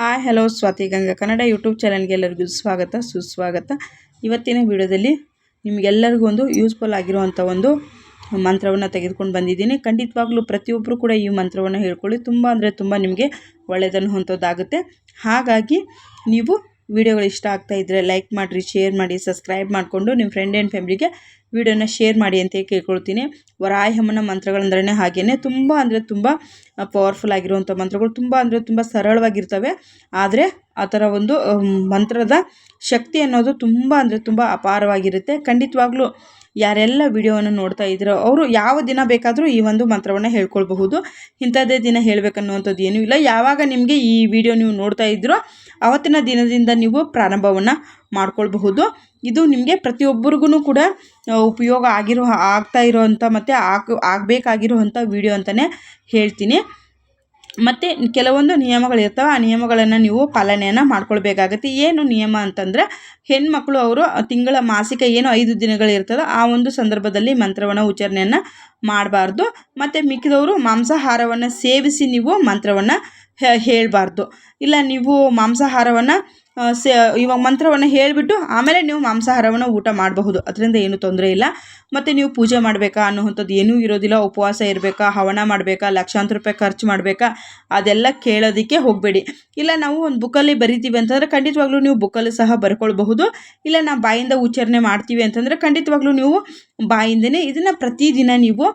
Hi, hello, Swathi Ganga Kannada YouTube ಚಾನಲ್ಗೆ ಎಲ್ಲರಿಗೂ ಸ್ವಾಗತ ಸುಸ್ವಾಗತ. ಇವತ್ತಿನ ವಿಡಿಯೋದಲ್ಲಿ ನಿಮಗೆಲ್ಲರಿಗೂ ಒಂದು ಯೂಸ್ಫುಲ್ ಆಗಿರುವಂಥ ಒಂದು ಮಂತ್ರವನ್ನು ತೆಗೆದುಕೊಂಡು ಬಂದಿದ್ದೀನಿ. ಖಂಡಿತವಾಗ್ಲೂ ಪ್ರತಿಯೊಬ್ಬರು ಕೂಡ ಈ ಮಂತ್ರವನ್ನು ಹೇಳ್ಕೊಳ್ಳಿ. ತುಂಬ ಅಂದರೆ ತುಂಬ ನಿಮಗೆ ಒಳ್ಳೆಯದನ್ನುವಂಥದ್ದಾಗುತ್ತೆ. ಹಾಗಾಗಿ ನೀವು ವಿಡಿಯೋಗಳು ಇಷ್ಟ ಆಗ್ತಾ ಇದ್ದರೆ ಲೈಕ್ ಮಾಡಿರಿ ಶೇರ್ ಮಾಡಿ ಸಬ್ಸ್ಕ್ರೈಬ್ ಮಾಡಿಕೊಂಡು ನಿಮ್ಮ ಫ್ರೆಂಡ್ ಆ್ಯಂಡ್ ಫ್ಯಾಮಿಲಿಗೆ ವಿಡಿಯೋನ ಶೇರ್ ಮಾಡಿ ಅಂತ ಕೇಳ್ಕೊಳ್ತೀನಿ. ವರಾಯಮ್ಮನ ಮಂತ್ರಗಳಂದ್ರೆ ಹಾಗೆಯೇ ತುಂಬ ಅಂದರೆ ತುಂಬ ಪವರ್ಫುಲ್ ಆಗಿರುವಂಥ ಮಂತ್ರಗಳು ತುಂಬ ಅಂದರೆ ತುಂಬ ಸರಳವಾಗಿರ್ತವೆ. ಆದರೆ ಆ ಥರ ಒಂದು ಮಂತ್ರದ ಶಕ್ತಿ ಅನ್ನೋದು ತುಂಬ ಅಂದರೆ ತುಂಬ ಅಪಾರವಾಗಿರುತ್ತೆ. ಖಂಡಿತವಾಗ್ಲೂ ಯಾರೆಲ್ಲ ವಿಡಿಯೋವನ್ನು ನೋಡ್ತಾ ಇದ್ದೀರೋ ಅವರು ಯಾವ ದಿನ ಬೇಕಾದರೂ ಈ ಒಂದು ಮಂತ್ರವನ್ನು ಹೇಳ್ಕೊಳ್ಬಹುದು. ಇಂಥದ್ದೇ ದಿನ ಹೇಳಬೇಕನ್ನುವಂಥದ್ದು ಏನೂ ಇಲ್ಲ. ಯಾವಾಗ ನಿಮಗೆ ಈ ವಿಡಿಯೋ ನೀವು ನೋಡ್ತಾ ಇದ್ದೀರೋ ಅವತ್ತಿನ ದಿನದಿಂದ ನೀವು ಪ್ರಾರಂಭವನ್ನು ಮಾಡ್ಕೊಳ್ಬಹುದು. ಇದು ನಿಮಗೆ ಪ್ರತಿಯೊಬ್ಬರಿಗೂ ಕೂಡ ಉಪಯೋಗ ಆಗಿರೋ, ಆಗ್ತಾ ಇರೋವಂಥ ಮತ್ತು ಆಗ ಆಗಬೇಕಾಗಿರುವಂಥ ವಿಡಿಯೋ ಅಂತಲೇ ಹೇಳ್ತೀನಿ. ಮತ್ತು ಕೆಲವೊಂದು ನಿಯಮಗಳಿರ್ತವೆ ಆ ನಿಯಮಗಳನ್ನು ನೀವು ಪಾಲನೆಯನ್ನು ಮಾಡ್ಕೊಳ್ಬೇಕಾಗತ್ತೆ. ಏನು ನಿಯಮ ಅಂತಂದರೆ, ಹೆಣ್ಮಕ್ಳು ಅವರು ತಿಂಗಳ ಮಾಸಿಕ ಏನು ಐದು ದಿನಗಳಿರ್ತದೋ ಆ ಒಂದು ಸಂದರ್ಭದಲ್ಲಿ ಮಂತ್ರವನ್ನು ಉಚ್ಚಾರಣೆಯನ್ನು ಮಾಡಬಾರ್ದು. ಮತ್ತು ಮಿಕ್ಕಿದವರು ಮಾಂಸಾಹಾರವನ್ನು ಸೇವಿಸಿ ನೀವು ಮಂತ್ರವನ್ನು ಹೇಳಬಾರ್ದು. ಇಲ್ಲ ನೀವು ಮಾಂಸಾಹಾರವನ್ನು ಸೇ, ಇವಾಗ ಮಂತ್ರವನ್ನು ಹೇಳಿಬಿಟ್ಟು ಆಮೇಲೆ ನೀವು ಮಾಂಸಾಹಾರವನ್ನು ಊಟ ಮಾಡಬಹುದು. ಅದರಿಂದ ಏನು ತೊಂದರೆ ಇಲ್ಲ. ಮತ್ತು ನೀವು ಪೂಜೆ ಮಾಡಬೇಕಾ? ಅನ್ನುವಂಥದ್ದು ಏನೂ ಇರೋದಿಲ್ಲ. ಉಪವಾಸ ಇರಬೇಕಾ? ಹವನ ಮಾಡಬೇಕಾ? ಲಕ್ಷಾಂತರ ರೂಪಾಯಿ ಖರ್ಚು ಮಾಡಬೇಕಾ? ಅದೆಲ್ಲ ಕೇಳೋದಕ್ಕೆ ಹೋಗಬೇಡಿ. ಇಲ್ಲ, ನಾವು ಒಂದು ಬುಕ್ಕಲ್ಲಿ ಬರಿತೀವಿ ಅಂತಂದರೆ ಖಂಡಿತವಾಗ್ಲೂ ನೀವು ಬುಕ್ಕಲ್ಲಿ ಸಹ ಬರ್ಕೊಳ್ಬಹುದು. ಇಲ್ಲ ನಾವು ಬಾಯಿಂದ ಉಚ್ಚಾರಣೆ ಮಾಡ್ತೀವಿ ಅಂತಂದರೆ ಖಂಡಿತವಾಗ್ಲೂ ನೀವು ಬಾಯಿಂದನೇ ಇದನ್ನು ಪ್ರತಿದಿನ ನೀವು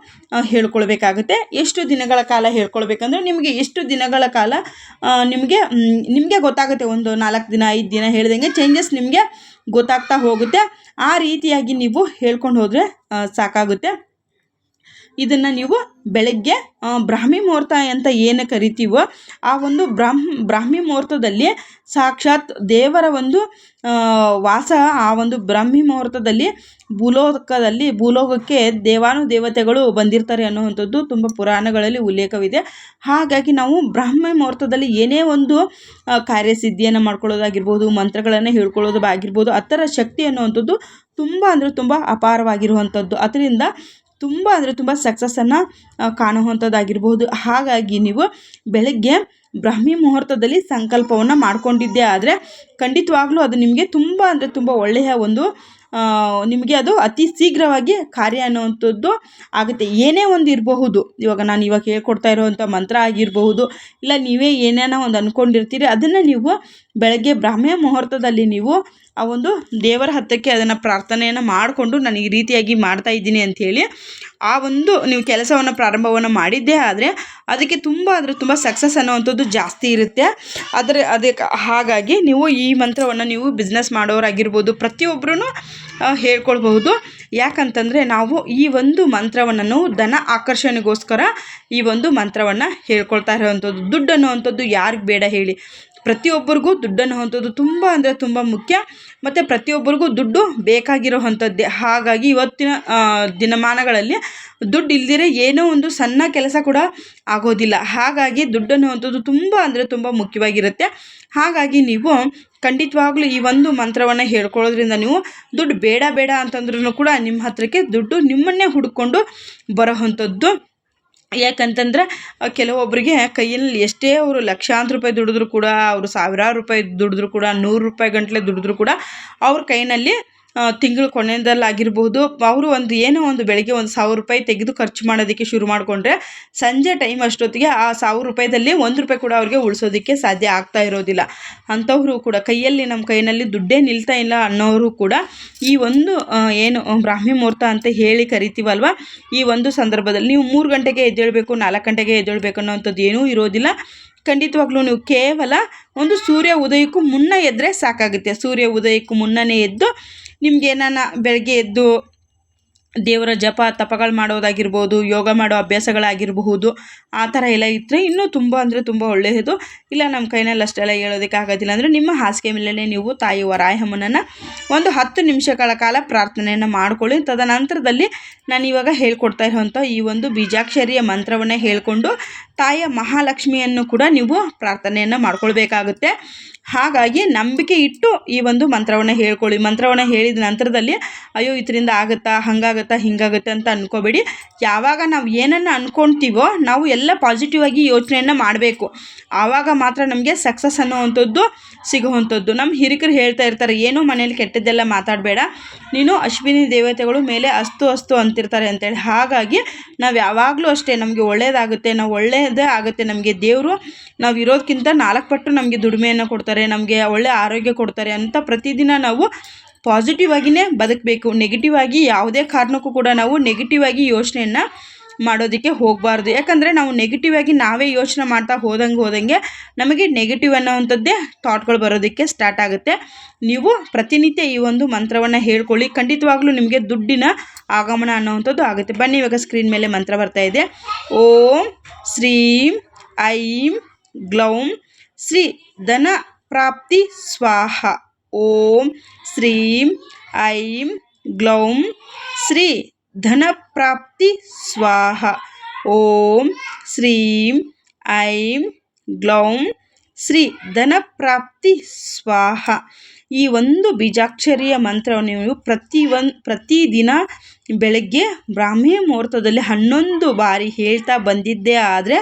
ಹೇಳ್ಕೊಳ್ಬೇಕಾಗುತ್ತೆ. ಎಷ್ಟು ದಿನಗಳ ಕಾಲ ಹೇಳ್ಕೊಳ್ಬೇಕಂದ್ರೆ ನಿಮಗೆ ಎಷ್ಟು ದಿನಗಳ ಕಾಲ ನಿಮಗೆ ನಿಮಗೆ ಗೊತ್ತಾಗುತ್ತೆ. ಒಂದು ನಾಲ್ಕು ದಿನ ಐದು ದಿನ ಹೇಳ್ದಂಗೆ ಚೇಂಜಸ್ ನಿಮಗೆ ಗೊತ್ತಾಗ್ತಾ ಹೋಗುತ್ತೆ. ಆ ರೀತಿಯಾಗಿ ನೀವು ಹೇಳ್ಕೊಂಡು ಹೋದರೆ ಸಾಕಾಗುತ್ತೆ. ಇದನ್ನು ನೀವು ಬೆಳಗ್ಗೆ ಬ್ರಾಹ್ಮಿ ಮುಹೂರ್ತ ಅಂತ ಏನು ಕರಿತೀವೋ ಆ ಒಂದು ಬ್ರಾಹ್ಮ, ಬ್ರಾಹ್ಮಿ ಮುಹೂರ್ತದಲ್ಲಿ ಸಾಕ್ಷಾತ್ ದೇವರ ಒಂದು ವಾಸ ಆ ಒಂದು ಬ್ರಾಹ್ಮಿ ಮುಹೂರ್ತದಲ್ಲಿ ಭೂಲೋಕದಲ್ಲಿ, ಭೂಲೋಕಕ್ಕೆ ದೇವಾನು ದೇವತೆಗಳು ಬಂದಿರ್ತಾರೆ ಅನ್ನುವಂಥದ್ದು ತುಂಬ ಪುರಾಣಗಳಲ್ಲಿ ಉಲ್ಲೇಖವಿದೆ. ಹಾಗಾಗಿ ನಾವು ಬ್ರಾಹ್ಮಿ ಮುಹೂರ್ತದಲ್ಲಿ ಏನೇ ಒಂದು ಕಾರ್ಯಸಿದ್ಧಿಯನ್ನು ಮಾಡ್ಕೊಳ್ಳೋದಾಗಿರ್ಬೋದು, ಮಂತ್ರಗಳನ್ನು ಹೇಳ್ಕೊಳ್ಳೋದು ಆಗಿರ್ಬೋದು, ಆ ಶಕ್ತಿ ಅನ್ನುವಂಥದ್ದು ತುಂಬ ಅಂದರೆ ತುಂಬ ಅಪಾರವಾಗಿರುವಂಥದ್ದು. ಅದರಿಂದ ತುಂಬ ಅಂದರೆ ತುಂಬ ಸಕ್ಸಸ್ಸನ್ನು ಕಾಣುವಂಥದ್ದಾಗಿರ್ಬೋದು ಹಾಗಾಗಿ ನೀವು ಬೆಳಗ್ಗೆ ಬ್ರಾಹ್ಮಿ ಮುಹೂರ್ತದಲ್ಲಿ ಸಂಕಲ್ಪವನ್ನು ಮಾಡ್ಕೊಂಡಿದ್ದೆ ಆದರೆ ಖಂಡಿತವಾಗ್ಲೂ ಅದು ನಿಮಗೆ ತುಂಬ ಅಂದರೆ ತುಂಬ ಒಳ್ಳೆಯ ಒಂದು ನಿಮಗೆ ಅದು ಅತಿ ಶೀಘ್ರವಾಗಿ ಕಾರ್ಯ ಅನ್ನುವಂಥದ್ದು ಆಗುತ್ತೆ. ಏನೇ ಒಂದು ಇರಬಹುದು. ಇವಾಗ ನಾನು ಇವಾಗ ಹೇಳ್ಕೊಡ್ತಾ ಇರೋವಂಥ ಮಂತ್ರ ಆಗಿರಬಹುದು. ಇಲ್ಲ ನೀವೇ ಏನೇನೋ ಒಂದು ಅಂದ್ಕೊಂಡಿರ್ತೀರಿ ಅದನ್ನು ನೀವು ಬೆಳಗ್ಗೆ ಬ್ರಾಹ್ಮ್ಯ ಮುಹೂರ್ತದಲ್ಲಿ ನೀವು ಆ ಒಂದು ದೇವರ ಹತ್ತಕ್ಕೆ ಅದನ್ನು ಪ್ರಾರ್ಥನೆಯನ್ನು ಮಾಡಿಕೊಂಡು ನಾನು ಈ ರೀತಿಯಾಗಿ ಮಾಡ್ತಾ ಇದ್ದೀನಿ ಅಂಥೇಳಿ ಆ ಒಂದು ನೀವು ಕೆಲಸವನ್ನು ಪ್ರಾರಂಭವನ್ನು ಮಾಡಿದ್ದೇ ಆದರೆ ಅದಕ್ಕೆ ತುಂಬ ಅಂದರೆ ತುಂಬ ಸಕ್ಸಸ್ ಅನ್ನುವಂಥದ್ದು ಜಾಸ್ತಿ ಇರುತ್ತೆ. ಆದರೆ ಅದಕ್ಕೆ ಹಾಗಾಗಿ ನೀವು ಈ ಮಂತ್ರವನ್ನು ನೀವು ಬಿಸ್ನೆಸ್ ಮಾಡೋರಾಗಿರ್ಬೋದು ಪ್ರತಿಯೊಬ್ಬರೂ ಹೇಳ್ಕೊಳ್ಬಹುದು. ಯಾಕಂತಂದರೆ ನಾವು ಈ ಒಂದು ಮಂತ್ರವನ್ನು ನಾವು ಧನ ಆಕರ್ಷಣೆಗೋಸ್ಕರ ಈ ಒಂದು ಮಂತ್ರವನ್ನು ಹೇಳ್ಕೊಳ್ತಾ ಇರೋವಂಥದ್ದು. ದುಡ್ಡು ಅನ್ನುವಂಥದ್ದು ಯಾರಿಗೆ ಬೇಡ ಹೇಳಿ. ಪ್ರತಿಯೊಬ್ಬರಿಗೂ ದುಡ್ಡು ಅನ್ನುವಂಥದ್ದು ತುಂಬ ಅಂದರೆ ತುಂಬ ಮುಖ್ಯ. ಮತ್ತು ಪ್ರತಿಯೊಬ್ಬರಿಗೂ ದುಡ್ಡು ಬೇಕಾಗಿರೋವಂಥದ್ದೇ ಹಾಗಾಗಿ ಇವತ್ತಿನ ದಿನಮಾನಗಳಲ್ಲಿ ದುಡ್ಡು ಇಲ್ದಿರೆ ಏನೋ ಒಂದು ಸಣ್ಣ ಕೆಲಸ ಕೂಡ ಆಗೋದಿಲ್ಲ. ಹಾಗಾಗಿ ದುಡ್ಡು ಅನ್ನುವಂಥದ್ದು ತುಂಬ ಅಂದರೆ ತುಂಬ ಮುಖ್ಯವಾಗಿರುತ್ತೆ. ಹಾಗಾಗಿ ನೀವು ಖಂಡಿತವಾಗ್ಲೂ ಈ ಒಂದು ಮಂತ್ರವನ್ನು ಹೇಳ್ಕೊಳ್ಳೋದ್ರಿಂದ ನೀವು ದುಡ್ಡು ಬೇಡ ಬೇಡ ಅಂತಂದ್ರೂ ಕೂಡ ನಿಮ್ಮ ಹತ್ರಕ್ಕೆ ದುಡ್ಡು ನಿಮ್ಮನ್ನೇ ಹುಡ್ಕೊಂಡು ಬರೋವಂಥದ್ದು ಯಾಕಂತಂದ್ರೆ ಕೆಲವೊಬ್ಬರಿಗೆ ಕೈಯಲ್ಲಿ ಎಷ್ಟೇ ಅವರು ಲಕ್ಷಾಂತರ ರೂಪಾಯಿ ದುಡಿದ್ರು ಕೂಡ, ಅವರು ಸಾವಿರಾರು ರೂಪಾಯಿ ದುಡಿದ್ರು ಕೂಡ, ನೂರು ರೂಪಾಯಿ ಗಂಟಲೆ ದುಡಿದ್ರು ಕೂಡ, ಅವ್ರ ಕೈನಲ್ಲಿ ತಿಂಗಳು ಕೊನೆಯದಲ್ಲಾಗಿರ್ಬೋದು ಅವರು ಒಂದು ಏನೋ ಒಂದು ಬೆಳಗ್ಗೆ ಒಂದು ಸಾವಿರ ರೂಪಾಯಿ ತೆಗೆದು ಖರ್ಚು ಮಾಡೋದಕ್ಕೆ ಶುರು ಮಾಡಿಕೊಂಡ್ರೆ ಸಂಜೆ ಟೈಮ್ ಅಷ್ಟೊತ್ತಿಗೆ ಆ ಸಾವಿರ ರೂಪಾಯಿದಲ್ಲಿ ಒಂದು ರೂಪಾಯಿ ಕೂಡ ಅವ್ರಿಗೆ ಉಳಿಸೋದಕ್ಕೆ ಸಾಧ್ಯ ಆಗ್ತಾ ಇರೋದಿಲ್ಲ. ಅಂಥವರು ಕೂಡ ಕೈಯಲ್ಲಿ ನಮ್ಮ ಕೈಯಲ್ಲಿ ದುಡ್ಡೇ ನಿಲ್ತಾ ಇಲ್ಲ ಅನ್ನೋರು ಕೂಡ ಈ ಒಂದು ಏನು ಬ್ರಾಹ್ಮಿ ಮುಹೂರ್ತ ಅಂತ ಹೇಳಿ ಕರಿತೀವಲ್ವ? ಈ ಒಂದು ಸಂದರ್ಭದಲ್ಲಿ ನೀವು ಮೂರು ಗಂಟೆಗೆ ಎದ್ದೇಳಬೇಕು, ನಾಲ್ಕು ಗಂಟೆಗೆ ಎದ್ದೇಳಬೇಕು ಅನ್ನೋವಂಥದ್ದು ಏನೂ ಇರೋದಿಲ್ಲ. ಖಂಡಿತವಾಗ್ಲೂ ನೀವು ಕೇವಲ ಒಂದು ಸೂರ್ಯ ಉದಯಕ್ಕೂ ಮುನ್ನ ಎದ್ದರೆ ಸಾಕಾಗುತ್ತೆ. ಸೂರ್ಯ ಉದಯಕ್ಕೂ ಮುನ್ನನೇ ಎದ್ದು ನಿಮ್ಗೆ ಏನಾನ ಬೆಳಗ್ಗೆ ಎದ್ದು ದೇವರ ಜಪ, ತಪಗಳು ಮಾಡೋದಾಗಿರ್ಬೋದು, ಯೋಗ ಮಾಡೋ ಅಭ್ಯಾಸಗಳಾಗಿರಬಹುದು, ಆ ಥರ ಎಲ್ಲ ಇದ್ದರೆ ಇನ್ನೂ ತುಂಬ ಅಂದರೆ ತುಂಬ ಒಳ್ಳೆಯದು ಇಲ್ಲ, ನಮ್ಮ ಕೈನಲ್ಲಿ ಅಷ್ಟೆಲ್ಲ ಹೇಳೋದಕ್ಕೆ ಆಗೋದಿಲ್ಲ ಅಂದರೆ ನಿಮ್ಮ ಹಾಸಿಗೆ ಮೇಲೆ ನೀವು ತಾಯಿ ವರಾಯಮ್ಮನನ್ನು ಒಂದು ಹತ್ತು ನಿಮಿಷಗಳ ಕಾಲ ಪ್ರಾರ್ಥನೆಯನ್ನು ಮಾಡ್ಕೊಳ್ಳಿ. ತದನಂತರದಲ್ಲಿ ನಾನು ಇವಾಗ ಹೇಳ್ಕೊಡ್ತಾ ಇರುವಂಥ ಈ ಒಂದು ಬೀಜಾಕ್ಷರಿಯ ಮಂತ್ರವನ್ನು ಹೇಳ್ಕೊಂಡು ತಾಯಿಯ ಮಹಾಲಕ್ಷ್ಮಿಯನ್ನು ಕೂಡ ನೀವು ಪ್ರಾರ್ಥನೆಯನ್ನು ಮಾಡ್ಕೊಳ್ಬೇಕಾಗುತ್ತೆ. ಹಾಗಾಗಿ ನಂಬಿಕೆ ಇಟ್ಟು ಈ ಒಂದು ಮಂತ್ರವನ್ನು ಹೇಳ್ಕೊಳ್ಳಿ. ಮಂತ್ರವನ್ನು ಹೇಳಿದ ನಂತರದಲ್ಲಿ, ಅಯ್ಯೋ, ಇದರಿಂದ ಆಗುತ್ತಾ? ಹಂಗಾಗುತ್ತಾ? ಹಿಂಗಾಗುತ್ತೆ? ಅಂತ ಅಂದ್ಕೋಬೇಡಿ ಯಾವಾಗ ನಾವು ಏನನ್ನು ಅಂದ್ಕೊಳ್ತೀವೋ ನಾವು ಎಲ್ಲ ಪಾಸಿಟಿವ್ ಆಗಿ ಯೋಚನೆಯನ್ನು ಮಾಡಬೇಕು. ಆವಾಗ ಮಾತ್ರ ನಮಗೆ ಸಕ್ಸಸ್ ಅನ್ನೋವಂಥದ್ದು ಸಿಗುವಂಥದ್ದು. ನಮ್ಮ ಹಿರಿಕರು ಹೇಳ್ತಾ ಇರ್ತಾರೆ, ಏನೋ ಮನೇಲಿ ಕೆಟ್ಟದ್ದೆಲ್ಲ ಮಾತಾಡಬೇಡ. ನೀನು ಅಶ್ವಿನಿ ದೇವತೆಗಳು ಮೇಲೆ ಅಸ್ತು ಅಸ್ತು ಅಂತಿರ್ತಾರೆ ಅಂತೇಳಿ. ಹಾಗಾಗಿ ನಾವು ಯಾವಾಗಲೂ ಅಷ್ಟೇ, ನಮಗೆ ಒಳ್ಳೆಯದಾಗುತ್ತೆ ನಾವು ಒಳ್ಳೆಯದೇ ಆಗುತ್ತೆ ನಮಗೆ. ದೇವರು ನಾವು ಇರೋದಕ್ಕಿಂತ ನಾಲ್ಕು ಪಟ್ಟು ನಮಗೆ ದುಡಿಮೆಯನ್ನು ಕೊಡ್ತಾರೆ, ನಮಗೆ ಒಳ್ಳೆ ಆರೋಗ್ಯ ಕೊಡ್ತಾರೆ ಅಂತ ಪ್ರತಿದಿನ ನಾವು ಪಾಸಿಟಿವ್ ಆಗಿಯೇ ಬದುಕಬೇಕು. ನೆಗೆಟಿವ್ ಆಗಿ ಯಾವುದೇ ಕಾರಣಕ್ಕೂ ಕೂಡ ನಾವು ನೆಗೆಟಿವ್ ಆಗಿ ಯೋಚನೆಯನ್ನು ಮಾಡೋದಕ್ಕೆ ಹೋಗಬಾರ್ದು. ಯಾಕಂದರೆ ನಾವು ನೆಗೆಟಿವ್ ಆಗಿ ನಾವೇ ಯೋಚನೆ ಮಾಡ್ತಾ ಹೋದಂಗೆ ಹೋದಂಗೆ ನಮಗೆ ನೆಗೆಟಿವ್ ಅನ್ನೋವಂಥದ್ದೇ ಥಾಟ್ಗಳು ಬರೋದಕ್ಕೆ ಸ್ಟಾರ್ಟ್ ಆಗುತ್ತೆ. ನೀವು ಪ್ರತಿನಿತ್ಯ ಈ ಒಂದು ಮಂತ್ರವನ್ನು ಹೇಳ್ಕೊಳ್ಳಿ. ಖಂಡಿತವಾಗ್ಲೂ ನಿಮಗೆ ದುಡ್ಡಿನ ಆಗಮನ ಅನ್ನೋವಂಥದ್ದು ಆಗುತ್ತೆ. ಬನ್ನಿ ಇವಾಗ ಸ್ಕ್ರೀನ್ ಮೇಲೆ ಮಂತ್ರ ಬರ್ತಾ ಇದೆ. ಓಂ ಶ್ರೀಂ ಐಂ ಗ್ಲೌಂ ಶ್ರೀ ಧನ ಪ್ರಾಪ್ತಿ ಸ್ವಾಹ. ಓಂ ಶ್ರೀಂ ಐಂ ಗ್ಲೌಂ ಶ್ರೀ ಧನಪ್ರಾಪ್ತಿ ಸ್ವಾಹ. ಓಂ ಶ್ರೀಂ ಐಂ ಗ್ಲೌಂ ಶ್ರೀ ಧನಪ್ರಾಪ್ತಿ ಸ್ವಾಹ. ಈ ಒಂದು ಬೀಜಾಕ್ಷರಿಯ ಮಂತ್ರವನ್ನು ನೀವು ಪ್ರತಿ ಒಂದು ಪ್ರತಿದಿನ ಬೆಳಗ್ಗೆ ಬ್ರಾಹ್ಮಿ ಮುಹೂರ್ತದಲ್ಲಿ ಹನ್ನೊಂದು ಬಾರಿ ಹೇಳ್ತಾ ಬಂದಿದ್ದೇ ಆದರೆ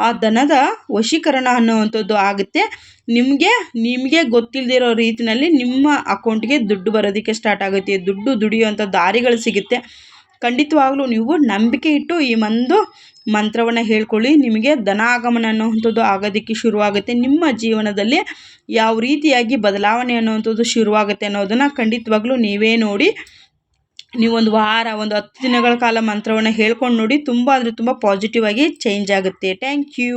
ಆ ದನದ ವಶೀಕರಣ ಅನ್ನುವಂಥದ್ದು ಆಗುತ್ತೆ. ನಿಮಗೆ ನಿಮಗೆ ಗೊತ್ತಿಲ್ಲದಿರೋ ರೀತಿಯಲ್ಲಿ ನಿಮ್ಮ ಅಕೌಂಟ್ಗೆ ದುಡ್ಡು ಬರೋದಕ್ಕೆ ಸ್ಟಾರ್ಟ್ ಆಗುತ್ತೆ. ದುಡ್ಡು ದುಡಿಯುವಂಥ ದಾರಿಗಳು ಸಿಗುತ್ತೆ. ಖಂಡಿತವಾಗ್ಲೂ ನೀವು ನಂಬಿಕೆ ಇಟ್ಟು ಈ ಒಂದು ಮಂತ್ರವನ್ನು ಹೇಳ್ಕೊಳ್ಳಿ. ನಿಮಗೆ ಧನಾಗಮನ ಅನ್ನುವಂಥದ್ದು ಆಗೋದಕ್ಕೆ ಶುರುವಾಗುತ್ತೆ. ನಿಮ್ಮ ಜೀವನದಲ್ಲಿ ಯಾವ ರೀತಿಯಾಗಿ ಬದಲಾವಣೆ ಅನ್ನುವಂಥದ್ದು ಶುರುವಾಗುತ್ತೆ ಅನ್ನೋದನ್ನು ಖಂಡಿತವಾಗ್ಲೂ ನೀವೇ ನೋಡಿ. ನೀವೊಂದು ವಾರ, ಒಂದು ಹತ್ತು ದಿನಗಳ ಕಾಲ ಮಂತ್ರವನ್ನು ಹೇಳ್ಕೊಂಡು ನೋಡಿ. ತುಂಬ ಅಂದರೆ ತುಂಬ ಪಾಸಿಟಿವ್ ಆಗಿ ಚೇಂಜ್ ಆಗುತ್ತೆ. Thank you